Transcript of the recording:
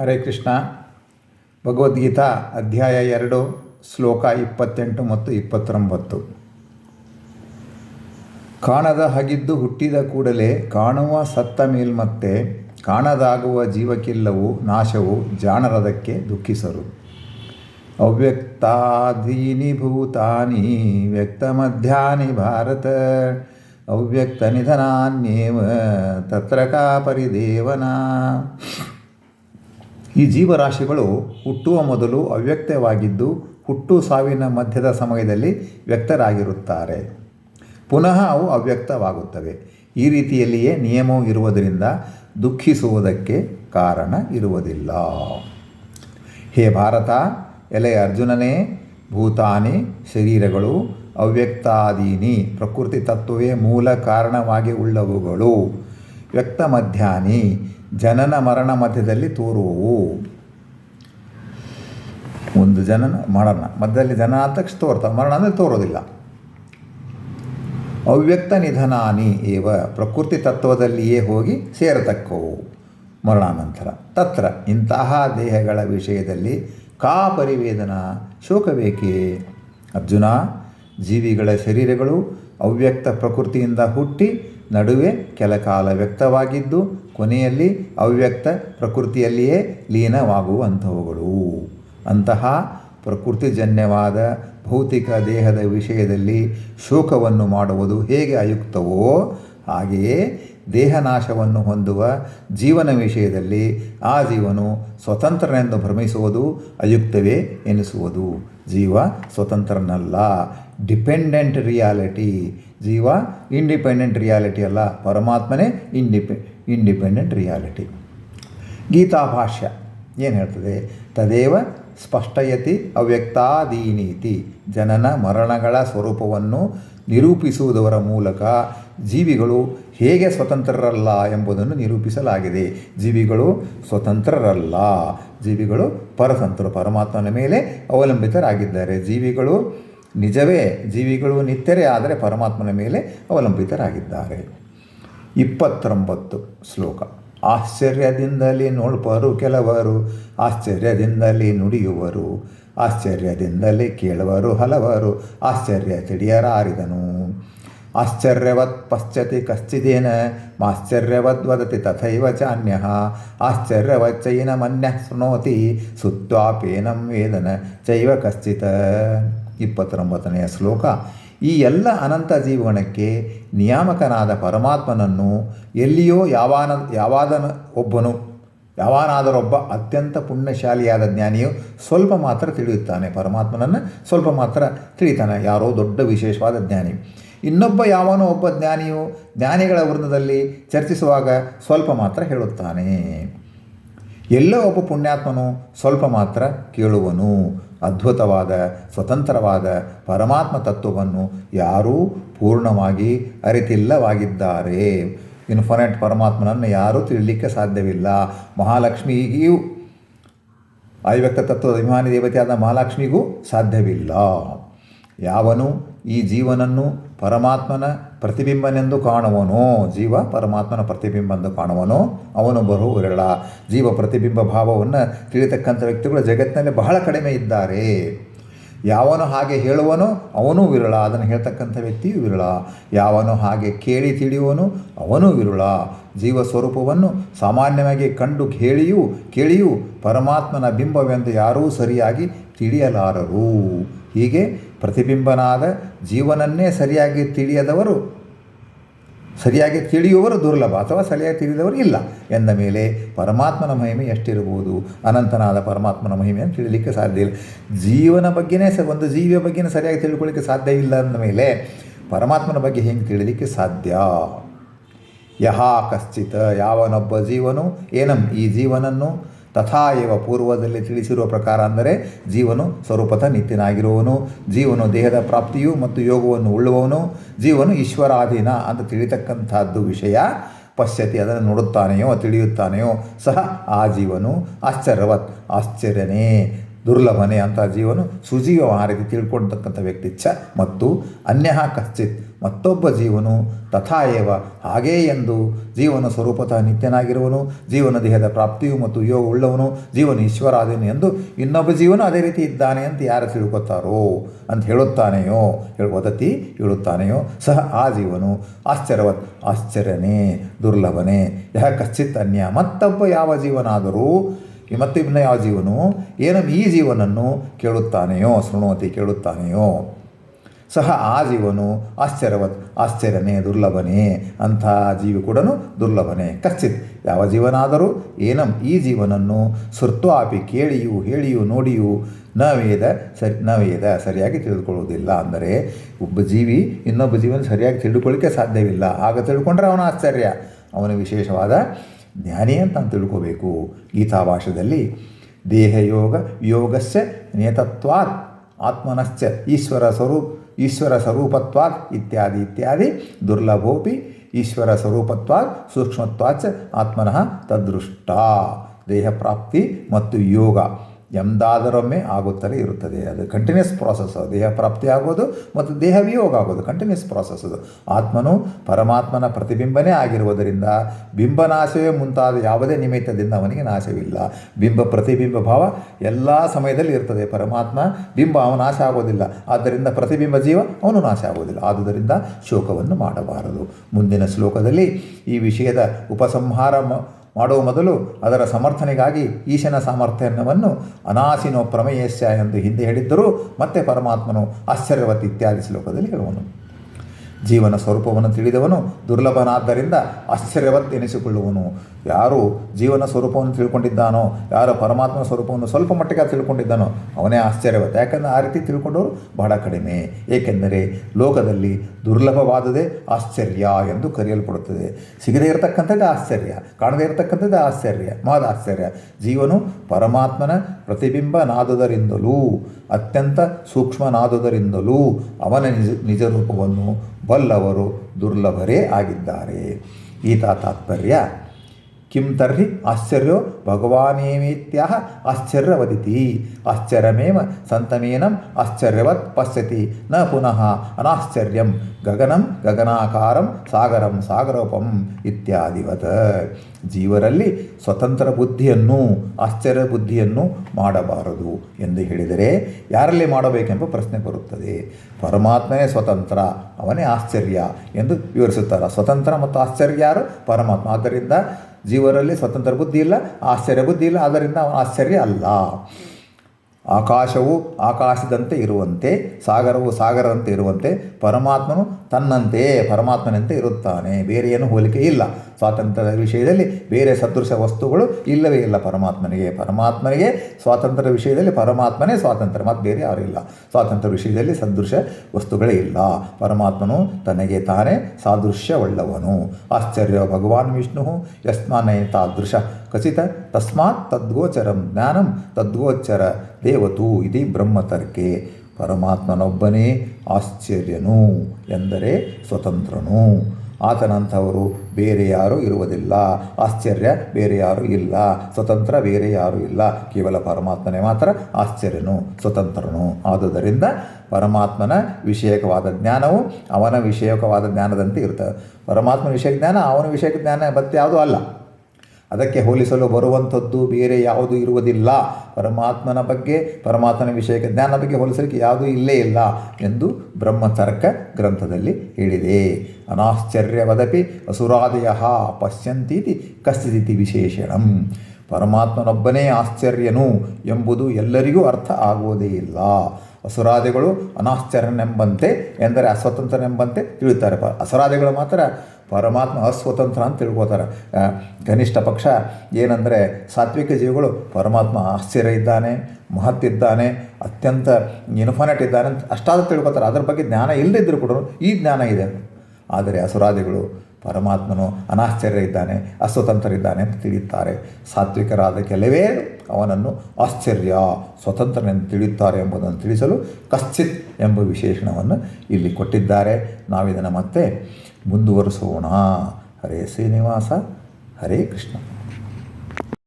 ಹರೇ ಕೃಷ್ಣ. ಭಗವದ್ಗೀತಾ ಅಧ್ಯಾಯ ಎರಡು, ಶ್ಲೋಕ ಇಪ್ಪತ್ತೆಂಟು ಮತ್ತು ಇಪ್ಪತ್ತೊಂಬತ್ತು. ಕಾಣದ ಹಾಗಿದ್ದು ಹುಟ್ಟಿದ ಕೂಡಲೇ ಕಾಣುವ ಸತ್ತ ಮೇಲ್ಮತ್ತೆ, ಕಾಣದಾಗುವ ಜೀವಕ್ಕೆಲ್ಲವೂ ನಾಶವು ಜಾಣರದಕ್ಕೆ ದುಃಖಿಸರು. ಅವ್ಯಕ್ತಾಧೀನಿ ಭೂತಾನಿ, ವ್ಯಕ್ತ ಮಧ್ಯಾನಿ ಭಾರತ, ಅವ್ಯಕ್ತ ನಿಧನಾನ್ಯೇವ, ತತ್ರ ಕಾ ಈ ಜೀವರಾಶಿಗಳು ಹುಟ್ಟುವ ಮೊದಲು ಅವ್ಯಕ್ತವಾಗಿದ್ದು ಹುಟ್ಟು ಸಾವಿನ ಮಧ್ಯದ ಸಮಯದಲ್ಲಿ ವ್ಯಕ್ತರಾಗಿರುತ್ತಾರೆ. ಪುನಃ ಅವು ಅವ್ಯಕ್ತವಾಗುತ್ತವೆ. ಈ ರೀತಿಯಲ್ಲಿಯೇ ನಿಯಮವು ಇರುವುದರಿಂದ ದುಃಖಿಸುವುದಕ್ಕೆ ಕಾರಣ ಇರುವುದಿಲ್ಲ. ಹೇ ಭಾರತ, ಎಲೆ ಅರ್ಜುನನೇ, ಭೂತಾನಿ, ಶರೀರಗಳು ಅವ್ಯಕ್ತಾದೀನಿ. ಪ್ರಕೃತಿ ತತ್ವವೇ ಮೂಲ ಕಾರಣವಾಗಿ ಉಳ್ಳವುಗಳು. ವ್ಯಕ್ತ ಮಧ್ಯಾನಿ ಜನನ ಮರಣ ಮಧ್ಯದಲ್ಲಿ ತೋರುವವು. ಒಂದು ಜನನ ಮರಣ ಮಧ್ಯದಲ್ಲಿ ಜನ ಆದ ತಕ್ಷಣ ತೋರ್ತಾ ಮರಣ ಅಂದರೆ ತೋರೋದಿಲ್ಲ. ಅವ್ಯಕ್ತ ನಿಧನಾನಿ ಏವ ಪ್ರಕೃತಿ ತತ್ವದಲ್ಲಿಯೇ ಹೋಗಿ ಸೇರತಕ್ಕವು. ಮರಣಾನಂತರ ತತ್ರ ಇಂತಹ ದೇಹಗಳ ವಿಷಯದಲ್ಲಿ ಕಾ ಪರಿವೇದನ ಶೋಕ ಬೇಕೇ ಅರ್ಜುನ, ಜೀವಿಗಳ ಶರೀರಗಳು ಅವ್ಯಕ್ತ ಪ್ರಕೃತಿಯಿಂದ ಹುಟ್ಟಿ ನಡುವೆ ಕೆಲ ಕಾಲ ವ್ಯಕ್ತವಾಗಿದ್ದು ಕೊನೆಯಲ್ಲಿ ಅವ್ಯಕ್ತ ಪ್ರಕೃತಿಯಲ್ಲಿಯೇ ಲೀನವಾಗುವಂಥವುಗಳು. ಅಂತಹ ಪ್ರಕೃತಿಜನ್ಯವಾದ ಭೌತಿಕ ದೇಹದ ವಿಷಯದಲ್ಲಿ ಶೋಕವನ್ನು ಮಾಡುವುದು ಹೇಗೆ ಅಯುಕ್ತವೋ, ಹಾಗೆಯೇ ದೇಹನಾಶವನ್ನು ಹೊಂದುವ ಜೀವನ ವಿಷಯದಲ್ಲಿ ಆ ಜೀವನು ಸ್ವತಂತ್ರನೆಂದು ಭ್ರಮಿಸುವುದು ಅಯುಕ್ತವೇ ಎನಿಸುವುದು. ಜೀವ ಸ್ವತಂತ್ರನಲ್ಲ, ಡಿಪೆಂಡೆಂಟ್ ರಿಯಾಲಿಟಿ. ಜೀವ ಇಂಡಿಪೆಂಡೆಂಟ್ ರಿಯಾಲಿಟಿ ಅಲ್ಲ, ಪರಮಾತ್ಮನೇ ಇಂಡಿಪೆ ಇಂಡಿಪೆಂಡೆಂಟ್ ರಿಯಾಲಿಟಿ ಗೀತಾ ಭಾಷ್ಯ ಏನು ಹೇಳ್ತದೆ? ತದೇವ ಸ್ಪಷ್ಟಯತಿ ಅವ್ಯಕ್ತಾದೀನೀತಿ. ಜನನ ಮರಣಗಳ ಸ್ವರೂಪವನ್ನು ನಿರೂಪಿಸುವುದರ ಮೂಲಕ ಜೀವಿಗಳು ಹೇಗೆ ಸ್ವತಂತ್ರರಲ್ಲ ಎಂಬುದನ್ನು ನಿರೂಪಿಸಲಾಗಿದೆ. ಜೀವಿಗಳು ಸ್ವತಂತ್ರರಲ್ಲ. ಜೀವಿಗಳು ಪರತಂತ್ರ, ಪರಮಾತ್ಮನ ಮೇಲೆ ಅವಲಂಬಿತರಾಗಿದ್ದಾರೆ. ಜೀವಿಗಳು ನಿಜವೇ, ಜೀವಿಗಳು ನಿತ್ಯರೇ ಆದರೆ ಪರಮಾತ್ಮನ ಮೇಲೆ ಅವಲಂಬಿತರಾಗಿದ್ದಾರೆ. ಇಪ್ಪತ್ತೊಂಬತ್ತು ಶ್ಲೋಕ. ಆಶ್ಚರ್ಯದಿಂದಲೇ ನೋಡ್ಪರು ಕೆಲವರು, ಆಶ್ಚರ್ಯದಿಂದಲೇ ನುಡಿಯುವರು, ಆಶ್ಚರ್ಯದಿಂದಲೇ ಕೇಳುವರು ಹಲವರು, ಆಶ್ಚರ್ಯ ತಿಳಿಯರಾರಿದನು. ಆಶ್ಚರ್ಯವತ್ ಪಶ್ಚತಿ ಕಶ್ಚಿದೇನ ಮಾಶ್ಚರ್ಯವದ್ವದತಿ ತಥೈವ ಚಾನ್ಯ. ಆಶ್ಚರ್ಯವಚ್ಚೈನ ಮನ್ಯ ಶೃಣೋತಿ, ಸುತ್ವಾಪೇನಂ ವೇದನ, ಚೈವ ಕಶ್ಚಿತ. ಇಪ್ಪತ್ತೊಂಬತ್ತನೆಯ ಶ್ಲೋಕ. ಈ ಎಲ್ಲ ಅನಂತ ಜೀವನಕ್ಕೆ ನಿಯಾಮಕನಾದ ಪರಮಾತ್ಮನನ್ನು ಎಲ್ಲಿಯೋ ಯಾವಾನ, ಯಾವಾದನ ಒಬ್ಬನು, ಯಾವನಾದರೊಬ್ಬ ಅತ್ಯಂತ ಪುಣ್ಯಶಾಲಿಯಾದ ಜ್ಞಾನಿಯು ಸ್ವಲ್ಪ ಮಾತ್ರ ತಿಳಿಯುತ್ತಾನೆ. ಪರಮಾತ್ಮನನ್ನು ಸ್ವಲ್ಪ ಮಾತ್ರ ತಿಳಿಯುತ್ತಾನೆ ಯಾರೋ ದೊಡ್ಡ ವಿಶೇಷವಾದ ಜ್ಞಾನಿ. ಇನ್ನೊಬ್ಬ ಯಾವನೋ ಒಬ್ಬ ಜ್ಞಾನಿಯು ಜ್ಞಾನಿಗಳ ವೃಂದದಲ್ಲಿ ಚರ್ಚಿಸುವಾಗ ಸ್ವಲ್ಪ ಮಾತ್ರ ಹೇಳುತ್ತಾನೆ. ಎಲ್ಲೋ ಒಬ್ಬ ಪುಣ್ಯಾತ್ಮನು ಸ್ವಲ್ಪ ಮಾತ್ರ ಕೇಳುವನು. ಅದ್ಭುತವಾದ, ಸ್ವತಂತ್ರವಾದ ಪರಮಾತ್ಮ ತತ್ವವನ್ನು ಯಾರೂ ಪೂರ್ಣವಾಗಿ ಅರಿತಿಲ್ಲವಾಗಿದ್ದಾರೆ. ಇನ್ಫನೆಂಟ್ ಪರಮಾತ್ಮನನ್ನು ಯಾರೂ ತಿಳಿಲಿಕ್ಕೆ ಸಾಧ್ಯವಿಲ್ಲ. ಮಹಾಲಕ್ಷ್ಮಿಗೂ ಅವ್ಯಕ್ತ ತತ್ವದ ಅಭಿಮಾನಿ ದೇವತೆಯಾದ ಮಹಾಲಕ್ಷ್ಮಿಗೂ ಸಾಧ್ಯವಿಲ್ಲ. ಯಾವನು ಈ ಜೀವನನ್ನು ಪರಮಾತ್ಮನ ಪ್ರತಿಬಿಂಬನೆಂದು ಕಾಣುವನು. ಜೀವ ಪರಮಾತ್ಮನ ಪ್ರತಿಬಿಂಬ ಎಂದು ಕಾಣುವನು. ಅವನು ಬರು ವಿರಳ. ಜೀವ ಪ್ರತಿಬಿಂಬ ಭಾವವನ್ನು ತಿಳಿತಕ್ಕಂಥ ವ್ಯಕ್ತಿಗಳು ಜಗತ್ತಿನಲ್ಲಿ ಬಹಳ ಕಡಿಮೆ ಇದ್ದಾರೆ. ಯಾವನು ಹಾಗೆ ಹೇಳುವನು ಅವನೂ ವಿರಳ. ಅದನ್ನು ಹೇಳ್ತಕ್ಕಂಥ ವ್ಯಕ್ತಿಯು ವಿರಳ. ಯಾವನು ಹಾಗೆ ಕೇಳಿ ತಿಳಿಯುವನು ಅವನೂ ವಿರಳ. ಜೀವ ಸ್ವರೂಪವನ್ನು ಸಾಮಾನ್ಯವಾಗಿ ಕಂಡು ಕೇಳಿಯೂ ಕೇಳಿಯೂ ಪರಮಾತ್ಮನ ಬಿಂಬವೆಂದು ಯಾರೂ ಸರಿಯಾಗಿ ತಿಳಿಯಲಾರರು. ಹೀಗೆ ಪ್ರತಿಬಿಂಬನಾದ ಜೀವನನ್ನೇ ಸರಿಯಾಗಿ ತಿಳಿಯದವರು, ಸರಿಯಾಗಿ ತಿಳಿಯುವವರು ದುರ್ಲಭ ಅಥವಾ ಸರಿಯಾಗಿ ತಿಳಿದವರು ಇಲ್ಲ ಎಂದ ಮೇಲೆ ಪರಮಾತ್ಮನ ಮಹಿಮೆ ಎಷ್ಟಿರಬಹುದು? ಅನಂತನಾದ ಪರಮಾತ್ಮನ ಮಹಿಮೆಯನ್ನು ತಿಳಿಲಿಕ್ಕೆ ಸಾಧ್ಯ ಇಲ್ಲ. ಜೀವನ ಬಗ್ಗೆನೇ ಒಂದು ಜೀವಿಯ ಬಗ್ಗೆನೇ ಸರಿಯಾಗಿ ತಿಳ್ಕೊಳ್ಳಿಕ್ಕೆ ಸಾಧ್ಯ ಇಲ್ಲ ಅಂದ ಮೇಲೆ ಪರಮಾತ್ಮನ ಬಗ್ಗೆ ಹೆಂಗೆ ತಿಳಿಲಿಕ್ಕೆ ಸಾಧ್ಯ? ಯಹ ಕಶ್ಚಿತ, ಯಾವನೊಬ್ಬ ಜೀವನು, ಏನಂ ಈ ಜೀವನನ್ನು ತಥಾ ಪೂರ್ವದಲ್ಲಿ ತಿಳಿಸಿರುವ ಪ್ರಕಾರ ಅಂದರೆ ಜೀವನು ಸ್ವರೂಪತ ನಿತ್ಯನಾಗಿರುವವನು, ಜೀವನು ದೇಹದ ಪ್ರಾಪ್ತಿಯು ಮತ್ತು ಯೋಗವನ್ನು ಉಳ್ಳುವವನು, ಜೀವನು ಈಶ್ವರಾಧೀನ ಅಂತ ತಿಳಿತಕ್ಕಂಥದ್ದು ವಿಷಯ ಪಶ್ಯತಿ, ಅದನ್ನು ನೋಡುತ್ತಾನೆಯೋ ತಿಳಿಯುತ್ತಾನೆಯೋ, ಸಹ ಆ ಜೀವನು ಆಶ್ಚರ್ಯವತ್ ಆಶ್ಚರ್ಯನೇ. ದುರ್ಲಭನೆ ಅಂತ ಜೀವನು ಸುಜೀವ ಆ ರೀತಿ ತಿಳ್ಕೊಳ್ತಕ್ಕಂಥ ವ್ಯಕ್ತಿಚ್ಛ ಮತ್ತು ಅನ್ಯ ಕಶ್ಚಿತ್ ಮತ್ತೊಬ್ಬ ಜೀವನು ತಥಾಯೇವ ಹಾಗೇ ಎಂದು ಜೀವನ ಸ್ವರೂಪತಃ ನಿತ್ಯನಾಗಿರುವನು, ಜೀವನ ದೇಹದ ಪ್ರಾಪ್ತಿಯು ಮತ್ತು ಯೋಗ ಉಳ್ಳವನು, ಜೀವನ ಈಶ್ವರಾದನು ಎಂದು ಇನ್ನೊಬ್ಬ ಜೀವನು ಅದೇ ರೀತಿ ಇದ್ದಾನೆ ಅಂತ ಯಾರು ತಿಳ್ಕೊತಾರೋ ಅಂತ ಹೇಳುತ್ತಾನೆಯೋ ಹೇಳಿ, ವದತಿ ಹೇಳುತ್ತಾನೆಯೋ ಸಹ ಆ ಜೀವನು ಆಶ್ಚರ್ಯವತ್, ಆಶ್ಚರ್ಯನೇ, ದುರ್ಲಭನೇ ಯಹ ಕಶ್ಚಿತ್ ಅನ್ಯ ಮತ್ತೊಬ್ಬ ಯಾವ ಜೀವನಾದರೂ ಈ ಆ ಜೀವನು ಏನಂ ಈ ಜೀವನನ್ನು ಕೇಳುತ್ತಾನೆಯೋ ಶೃಣೋತಿ ಕೇಳುತ್ತಾನೆಯೋ? ಸಹ ಆ ಜೀವನು ಆಶ್ಚರ್ಯವತ್ ಆಶ್ಚರ್ಯನೇ, ದುರ್ಲಭನೇ, ಅಂಥ ಜೀವಿ ಕೂಡ ದುರ್ಲಭನೇ. ಕಶ್ಚಿತ್, ಯಾವ ಜೀವನಾದರೂ ಏನಂ ಈ ಜೀವನನ್ನು ಸುರ್ತ್ವಾಪಿ ಕೇಳಿಯೂ, ಹೇಳಿಯೂ, ನೋಡಿಯೂ ನ ವೇದ ಸರಿ ನ ವೇದ ಸರಿಯಾಗಿ ತಿಳಿದುಕೊಳ್ಳುವುದಿಲ್ಲ. ಅಂದರೆ ಒಬ್ಬ ಜೀವಿ ಇನ್ನೊಬ್ಬ ಜೀವನ ಸರಿಯಾಗಿ ತಿಳ್ಕೊಳ್ಳಿಕ್ಕೆ ಸಾಧ್ಯವಿಲ್ಲ. ಆಗ ತಿಳ್ಕೊಂಡ್ರೆ ಅವನ ಆಶ್ಚರ್ಯ. ಅವನ ವಿಶೇಷವಾದ ಜ್ಞಾನಿ ಅಂತ ನಾನು ಗೀತಾ ಭಾಷೆಯಲ್ಲಿ ದೇಹಯೋಗ ಯೋಗಸ್ಯ ನೇತತ್ವಾತ್ ಆತ್ಮನಶ್ಚ ಈಶ್ವರ ಸ್ವರೂಪ ಈಶ್ವರ ಸ್ವರೂಪತ್ವಾತ್ ಇತ್ಯಾದಿ ಇತ್ಯಾದಿ ದುರ್ಲಭೋಪಿ ಈಶ್ವರ ಸ್ವರೂಪತ್ವಾತ್ ಸೂಕ್ಷ್ಮತ್ವಾಚ ಆತ್ಮನಃ ತದೃಷ್ಟ ದೇಹ ಪ್ರಾಪ್ತಿ ಮತ್ತು ಯೋಗ. ಎಂದಾದರೊಮ್ಮೆ ಆಗುತ್ತಲೇ ಇರುತ್ತದೆ. ಅದು ಕಂಟಿನ್ಯೂಸ್ ಪ್ರಾಸೆಸ್ ದೇಹ ಪ್ರಾಪ್ತಿ ಆಗೋದು ಮತ್ತು ದೇಹ ವಿಯೋಗ ಆಗೋದು. ಕಂಟಿನ್ಯೂಸ್ ಪ್ರಾಸೆಸ್ ಅದು. ಆತ್ಮನು ಪರಮಾತ್ಮನ ಪ್ರತಿಬಿಂಬನೇ ಆಗಿರುವುದರಿಂದ ಬಿಂಬನಾಶವೇ ಮುಂತಾದ ಯಾವುದೇ ನಿಮಿತ್ತದಿಂದ ಅವನಿಗೆ ನಾಶವಿಲ್ಲ. ಬಿಂಬ ಪ್ರತಿಬಿಂಬ ಭಾವ ಎಲ್ಲ ಸಮಯದಲ್ಲಿ ಇರ್ತದೆ. ಪರಮಾತ್ಮ ಬಿಂಬ ಅವನು ನಾಶ ಆಗೋದಿಲ್ಲ. ಆದ್ದರಿಂದ ಪ್ರತಿಬಿಂಬ ಜೀವ ಅವನು ನಾಶ ಆಗೋದಿಲ್ಲ. ಆದುದರಿಂದ ಶೋಕವನ್ನು ಮಾಡಬಾರದು. ಮುಂದಿನ ಶ್ಲೋಕದಲ್ಲಿ ಈ ವಿಷಯದ ಉಪಸಂಹಾರ ಮಾಡುವ ಮೊದಲು ಅದರ ಸಮರ್ಥನೆಗಾಗಿ ಈಶನ ಸಾಮರ್ಥ್ಯವನ್ನು ಅನಾಸಿನೋ ಪ್ರಮೇಯಸ್ಯ ಎಂದು ಹಿಂದೆ ಹೇಳಿದ್ದರೂ. ಮತ್ತೆ ಪರಮಾತ್ಮನು ಆಶ್ಚರ್ಯವತಿ ಇತ್ಯಾದಿ ಶ್ಲೋಕದಲ್ಲಿ ಹೇಳುವನು. ಜೀವನ ಸ್ವರೂಪವನ್ನು ತಿಳಿದವನು ದುರ್ಲಭನಾದ್ದರಿಂದ ಆಶ್ಚರ್ಯವತ್ ಎನಿಸಿಕೊಳ್ಳುವನು. ಯಾರು ಜೀವನ ಸ್ವರೂಪವನ್ನು ತಿಳ್ಕೊಂಡಿದ್ದಾನೋ, ಯಾರು ಪರಮಾತ್ಮನ ಸ್ವರೂಪವನ್ನು ಸ್ವಲ್ಪ ಮಟ್ಟಿಗೆ ತಿಳ್ಕೊಂಡಿದ್ದಾನೋ, ಅವನೇ ಆಶ್ಚರ್ಯವತ್. ಯಾಕಂದರೆ ಆ ರೀತಿ ತಿಳ್ಕೊಂಡವರು ಬಹಳ ಕಡಿಮೆ. ಏಕೆಂದರೆ ಲೋಕದಲ್ಲಿ ದುರ್ಲಭವಾದದೇ ಆಶ್ಚರ್ಯ ಎಂದು ಕರೆಯಲ್ಪಡುತ್ತದೆ. ಸಿಗದೇ ಇರತಕ್ಕಂಥದ್ದೇ ಆಶ್ಚರ್ಯ, ಕಾಣದೇ ಇರತಕ್ಕಂಥದ್ದೇ ಆಶ್ಚರ್ಯ ಮಹದ ಆಶ್ಚರ್ಯ. ಜೀವನು ಪರಮಾತ್ಮನ ಪ್ರತಿಬಿಂಬನಾದುದರಿಂದಲೂ, ಅತ್ಯಂತ ಸೂಕ್ಷ್ಮನಾದುದರಿಂದಲೂ ಅವನ ನಿಜ ನಿಜ ರೂಪವನ್ನು ಬಲ್ಲವರು ದುರ್ಲಭರೇ ಆಗಿದ್ದಾರೆ. ಈತ ತಾತ್ಪರ್ಯ ತರ್ಹಿ ಆಶ್ಚರ್ಯೋ ಭಗವಾನೇಮೇತ್ಯಹ ಆಶ್ಚರ್ಯವದಿತಿ ಆಶ್ಚರ್ಯಮೇವ ಸಂತಮೇನ ಆಶ್ಚರ್ಯವತ್ ಪಶ್ಯತಿ ನ ಪುನಃ ಅನಾಶ್ಚರ್ಯಂ ಗಗನಂ ಗಗನಾಕಾರಂ ಸಾಗರಂ ಸಾಗರೋಪಂ ಇತ್ಯಾದಿವತ್ ಜೀವರಲ್ಲಿ ಸ್ವತಂತ್ರ ಬುದ್ಧಿಯನ್ನು, ಆಶ್ಚರ್ಯ ಬುದ್ಧಿಯನ್ನು ಮಾಡಬಾರದು ಎಂದು ಹೇಳಿದರೆ ಯಾರಲ್ಲಿ ಮಾಡಬೇಕೆಂಬ ಪ್ರಶ್ನೆ ಬರುತ್ತದೆ. ಪರಮಾತ್ಮನೇ ಸ್ವತಂತ್ರ, ಅವನೇ ಆಶ್ಚರ್ಯ ಎಂದು ವಿವರಿಸುತ್ತಾರೆ. ಸ್ವತಂತ್ರ ಮತ್ತು ಆಶ್ಚರ್ಯ ಯಾರು? ಪರಮಾತ್ಮ. ಆದ್ದರಿಂದ ಜೀವರಲ್ಲಿ ಸ್ವತಂತ್ರ ಬುದ್ಧಿ ಇಲ್ಲ, ಆಶ್ಚರ್ಯ ಬುದ್ಧಿ ಇಲ್ಲ, ಆದ್ದರಿಂದ ಅವನ ಆಶ್ಚರ್ಯ ಅಲ್ಲ. ಆಕಾಶವು ಆಕಾಶದಂತೆ ಇರುವಂತೆ, ಸಾಗರವು ಸಾಗರದಂತೆ ಇರುವಂತೆ, ಪರಮಾತ್ಮನು ತನ್ನಂತೆ ಪರಮಾತ್ಮನಂತೆ ಇರುತ್ತಾನೆ. ಬೇರೆಯನ್ನು ಹೋಲಿಕೆ ಇಲ್ಲ. ಸ್ವಾತಂತ್ರ್ಯದ ವಿಷಯದಲ್ಲಿ ಬೇರೆ ಸದೃಶ ವಸ್ತುಗಳು ಇಲ್ಲವೇ ಇಲ್ಲ ಪರಮಾತ್ಮನಿಗೆ. ಪರಮಾತ್ಮನಿಗೆ ಸ್ವಾತಂತ್ರ್ಯದ ವಿಷಯದಲ್ಲಿ ಪರಮಾತ್ಮನೇ ಸ್ವಾತಂತ್ರ್ಯ, ಮತ್ತು ಬೇರೆ ಯಾರೂ ಇಲ್ಲ. ಸ್ವಾತಂತ್ರ್ಯ ವಿಷಯದಲ್ಲಿ ಸದೃಶ ವಸ್ತುಗಳೇ ಇಲ್ಲ. ಪರಮಾತ್ಮನು ತನಗೆ ತಾನೇ ಸಾದೃಶ್ಯವುಳ್ಳವನು. ಆಶ್ಚರ್ಯ ಭಗವಾನ್ ವಿಷ್ಣು ಯಸ್ಮಾನೇ ತಾದೃಶ ಖಚಿತ ತಸ್ಮಾತ್ ತದ್ಗೋಚರಂ ಜ್ಞಾನಂ ತದ್ಗೋಚರ ದೇವತು ಇತಿ ಬ್ರಹ್ಮತರ್ಕೆ. ಪರಮಾತ್ಮನೊಬ್ಬನೇ ಆಶ್ಚರ್ಯನು ಎಂದರೆ ಸ್ವತಂತ್ರನು. ಆತನಂಥವರು ಬೇರೆ ಯಾರೂ ಇರುವುದಿಲ್ಲ. ಆಶ್ಚರ್ಯ ಬೇರೆ ಯಾರೂ ಇಲ್ಲ. ಸ್ವತಂತ್ರ ಬೇರೆ ಯಾರೂ ಇಲ್ಲ. ಕೇವಲ ಪರಮಾತ್ಮನೇ ಮಾತ್ರ ಆಶ್ಚರ್ಯನು, ಸ್ವತಂತ್ರನು. ಆದುದರಿಂದ ಪರಮಾತ್ಮನ ವಿಷಯಕವಾದ ಜ್ಞಾನವು ಅವನ ವಿಷಯಕವಾದ ಜ್ಞಾನದಂತೆ ಇರ್ತದೆ ಪರಮಾತ್ಮನ ವಿಷಯ ಜ್ಞಾನ ಅವನ ವಿಷಯ ಜ್ಞಾನ ಯಾವುದೂ ಅಲ್ಲ. ಅದಕ್ಕೆ ಹೋಲಿಸಲು ಬರುವಂಥದ್ದು ಬೇರೆ ಯಾವುದು ಇರುವುದಿಲ್ಲ. ಪರಮಾತ್ಮನ ಬಗ್ಗೆ, ಪರಮಾತ್ಮನ ವಿಷಯಕ್ಕೆ ಜ್ಞಾನ ಬಗ್ಗೆ ಹೋಲಿಸಲಿಕ್ಕೆ ಯಾವುದೂ ಇಲ್ಲೇ ಇಲ್ಲ ಎಂದು ಬ್ರಹ್ಮತರ್ಕ ಗ್ರಂಥದಲ್ಲಿ ಹೇಳಿದೆ. ಅನಾಶ್ಚರ್ಯವದಪಿ ಅಸುರಾದಯ ಪಶ್ಯಂತೀತಿ ಕಸ್ಥಿತಿ ವಿಶೇಷಣಂ. ಪರಮಾತ್ಮನೊಬ್ಬನೇ ಆಶ್ಚರ್ಯನು ಎಂಬುದು ಎಲ್ಲರಿಗೂ ಅರ್ಥ ಆಗುವುದೇ ಇಲ್ಲ. ಅಸುರಾದಿಗಳು ಅನಾಶ್ಚರ್ಯನೆಂಬಂತೆ ಎಂದರೆ ಅಸ್ವತಂತ್ರನೆಂಬಂತೆ ತಿಳಿಯುತ್ತಾರೆ. ಅಸುರಾದಿಗಳು ಮಾತ್ರ ಪರಮಾತ್ಮ ಅಸ್ವತಂತ್ರ ಅಂತ ತಿಳ್ಕೊತಾರೆ. ಕನಿಷ್ಠ ಪಕ್ಷ ಏನಂದರೆ ಸಾತ್ವಿಕ ಜೀವಿಗಳು ಪರಮಾತ್ಮ ಆಶ್ಚರ್ಯ ಇದ್ದಾನೆ ಮಹತ್ತಿದ್ದಾನೆ ಅತ್ಯಂತ ಇನ್ಫಾನೆಟ್ ಇದ್ದಾನೆ ಅಂತ ಅಷ್ಟಾದರೂ ತಿಳ್ಕೋತಾರೆ. ಅದರ ಬಗ್ಗೆ ಜ್ಞಾನ ಇಲ್ಲದಿದ್ದರೂ ಕೂಡ ಈ ಜ್ಞಾನ ಇದೆ ಆದರೆ ಅಸುರಾದಿಗಳು ಪರಮಾತ್ಮನು ಅನಾಶ್ಚರ್ಯ ಇದ್ದಾನೆ, ಅಸ್ವತಂತ್ರ ಇದ್ದಾನೆ ಅಂತ ತಿಳಿಯುತ್ತಾರೆ. ಸಾತ್ವಿಕರಾದ ಕೆಲವೇ ಅವನನ್ನು ಆಶ್ಚರ್ಯ, ಸ್ವತಂತ್ರನೆಂದು ತಿಳಿಯುತ್ತಾರೆ ಎಂಬುದನ್ನು ತಿಳಿಸಲು ಕಶ್ಚಿತ್ ಎಂಬ ವಿಶೇಷಣವನ್ನು ಇಲ್ಲಿ ಕೊಟ್ಟಿದ್ದಾರೆ. ನಾವಿದನ್ನು ಮತ್ತೆ ಮುಂದುವರಿಸೋಣ. ಹರೇ ಶ್ರೀನಿವಾಸ ಹರೇ ಕೃಷ್ಣ.